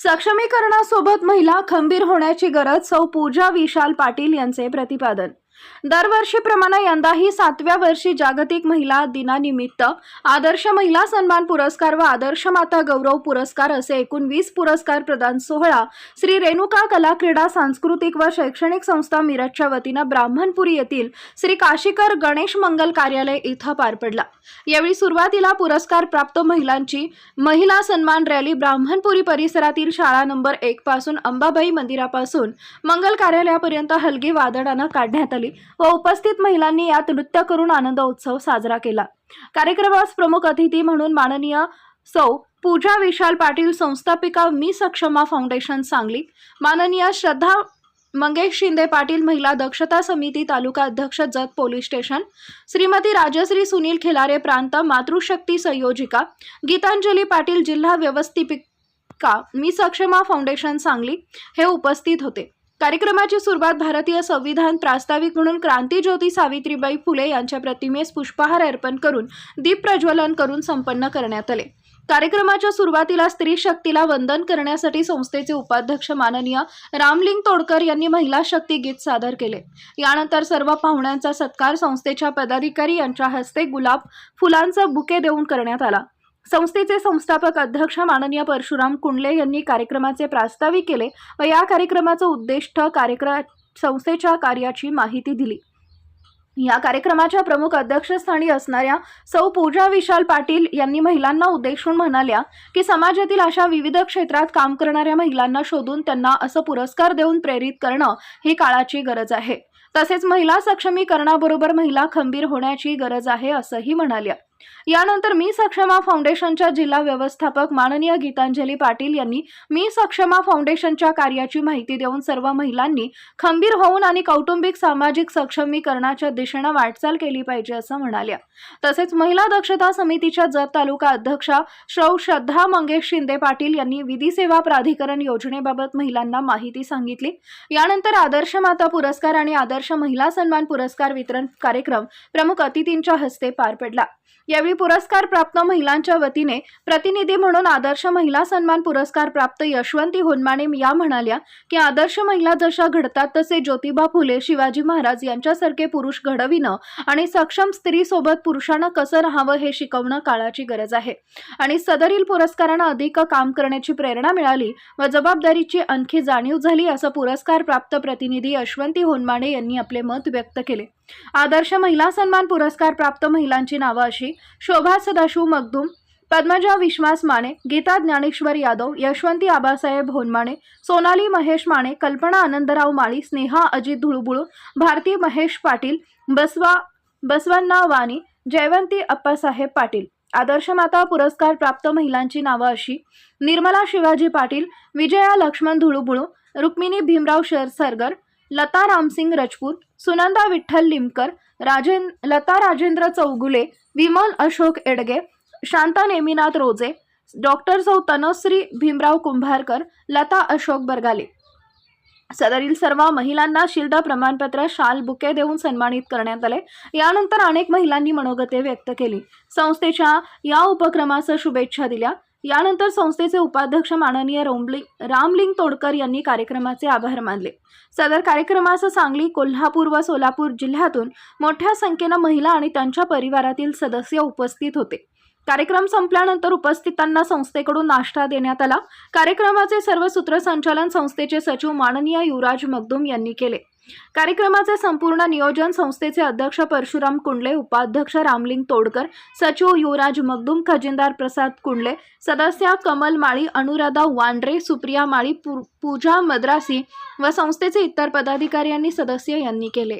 सक्षमीकरणासोबत महिला खंबीर होण्याची गरज सौ पूजा विशाल पाटील यांचे प्रतिपादन दरवर्षीप्रमाणे यंदाही सातव्या वर्षी जागतिक महिला दिनानिमित्त आदर्श महिला सन्मान पुरस्कार व आदर्श माता गौरव पुरस्कार असे एकूण वीस पुरस्कार प्रदान सोहळा श्री रेणुका कला क्रीडा सांस्कृतिक व शैक्षणिक संस्था मिरजच्या वतीनं ब्राह्मणपुरी येथील श्री काशीकर गणेश मंगल कार्यालय इथं पार पडला. यावेळी सुरुवातीला पुरस्कार प्राप्त महिलांची महिला सन्मान रॅली ब्राह्मणपुरी परिसरातील शाळा नंबर एक पासून अंबाबाई मंदिरापासून मंगल कार्यालयापर्यंत हलगी वादळानं काढण्यात आली. व उपस्थित महिलांनी यात नृत्य करून आनंद उत्सव साजरा केला. कार्यक्रमास प्रमुख अतिथी म्हणून माननीय सौ पूजा विशाल पाटील संस्थापिका मी सक्षमा फाउंडेशन सांगली. माननीय श्रद्धा मंगेश शिंदे पाटील महिला दक्षता समिती तालुका अध्यक्ष जत पोलीस स्टेशन. श्रीमती राजश्री सुनील खिलारे प्रांत मातृशक्ती संयोजिका. गीतांजली पाटील जिल्हा व्यवस्थापिका मी सक्षमा फाउंडेशन सांगली हे उपस्थित होते. कार्यक्रमाची सुरुवात भारतीय संविधान प्रास्ताविक म्हणून क्रांतीज्योती सावित्रीबाई फुले यांच्या प्रतिमेस पुष्पहार अर्पण करून दीप प्रज्वलन करून संपन्न करण्यात आले. कार्यक्रमाच्या सुरुवातीला स्त्री शक्तीला वंदन करण्यासाठी संस्थेचे उपाध्यक्ष माननीय रामलिंग तोडकर यांनी महिला शक्ती गीत सादर केले. यानंतर सर्व पाहुण्यांचा सत्कार संस्थेच्या पदाधिकारी यांच्या हस्ते गुलाब फुलांचं बुके देऊन करण्यात आला. संस्थेचे संस्थापक अध्यक्ष माननीय परशुराम कुंडले यांनी कार्यक्रमाचे प्रास्ताविक केले व या कार्यक्रमाचं उद्दिष्ट कार्यक्रम संस्थेच्या कार्याची माहिती दिली. या कार्यक्रमाच्या प्रमुख अध्यक्षस्थानी असणाऱ्या सौ पूजा विशाल पाटील यांनी महिलांना उद्देशून म्हणाल्या की समाजातील अशा विविध क्षेत्रात काम करणाऱ्या महिलांना शोधून त्यांना असं पुरस्कार देऊन प्रेरित करणं ही काळाची गरज आहे. तसेच महिला सक्षमीकरणाबरोबर महिला खंबीर होण्याची गरज आहे असंही म्हणाल्या. यानंतर मी सक्षमा फाउंडेशनच्या जिल्हा व्यवस्थापक माननीय गीतांजली पाटील यांनी मी सक्षमा फाउंडेशनच्या कार्याची माहिती देऊन सर्व महिलांनी खंबीर होऊन आणि कौटुंबिक सामाजिक सक्षमीकरणाच्या दिशेनं वाटचाल केली पाहिजे असं म्हणाल्या तसेच महिला दक्षता समितीच्या जत तालुका अध्यक्षा श्रौ श्रद्धा मंगेश शिंदे पाटील यांनी विधी सेवा प्राधिकरण योजनेबाबत महिलांना माहिती सांगितली. यानंतर आदर्श माता पुरस्कार आणि आदर्श महिला सन्मान पुरस्कार वितरण कार्यक्रम प्रमुख अतिथींच्या हस्ते पार पडला. यावेळी पुरस्कार प्राप्त महिलांच्या वतीने प्रतिनिधी म्हणून आदर्श महिला सन्मान पुरस्कार प्राप्त यशवंती होनमाने या म्हणाल्या की आदर्श महिला जशा घडतात तसे ज्योतिबा फुले शिवाजी महाराज यांच्यासारखे पुरुष घडविणं आणि सक्षम स्त्रीसोबत पुरुषानं कसं राहावं हे शिकवणं काळाची गरज आहे. आणि सदरील पुरस्कारानं अधिक काम करण्याची प्रेरणा मिळाली व जबाबदारीची आणखी जाणीव झाली असं पुरस्कार प्राप्त प्रतिनिधी यशवंती होनमाने यांनी आपले मत व्यक्त केले. आदर्श महिला सन्मान पुरस्कार प्राप्त महिलांची नावं अशी शोभा सदाशिव मगदूम पद्मजा विश्वास माने गीता ज्ञानेश्वर यादव यशवंती आबासाहेब होनमाणे सोनाली महेश माने कल्पना आनंदराव माळी स्नेहा अजित धुळबुळू भारती महेश पाटील बसवा बसवन्ना वाणी जयवंती अप्पासाहेब पाटील. आदर्श माता पुरस्कार प्राप्त महिलांची नावं अशी निर्मला शिवाजी पाटील विजया लक्ष्मण धुळुबुळू रुक्मिणी भीमराव शर सरगर लता रामसिंग राजपूत सुनंदा विठ्ठल लिमकर राजें लता राजेंद्र चौगुले विमल अशोक एडगे शांता नेमिनाथ रोजे डॉक्टर सौ तनश्री भीमराव कुंभारकर लता अशोक बरगाले. सदरील सर्व महिलांना शिल्ड प्रमाणपत्र शाल बुके देऊन सन्मानित करण्यात आले. यानंतर अनेक महिलांनी मनोगते व्यक्त केली. संस्थेच्या या उपक्रमास शुभेच्छा दिल्या. यानंतर संस्थेचे उपाध्यक्ष माननीय रोमलिंग रामलिंग तोडकर यांनी कार्यक्रमाचे आभार मानले. सदर कार्यक्रमास सांगली कोल्हापूर व सोलापूर जिल्ह्यातून मोठ्या संख्येनं महिला आणि त्यांच्या परिवारातील सदस्य उपस्थित होते. कार्यक्रम संपल्यानंतर उपस्थितांना संस्थेकडून नाश्ता देण्यात आला. कार्यक्रमाचे सर्व सूत्रसंचालन संस्थेचे सचिव माननीय युवराज मगदूम यांनी केले. कार्यक्रमाचे संपूर्ण नियोजन संस्थेचे अध्यक्ष परशुराम कुंडले उपाध्यक्ष रामलिंग तोडकर सचिव युवराज मगदूम खजिनदार प्रसाद कुंडले सदस्या कमल माळी अनुराधा वांड्रे सुप्रिया माळी पूजा मद्रासी व संस्थेचे इतर पदाधिकारी आणि सदस्य यांनी केले.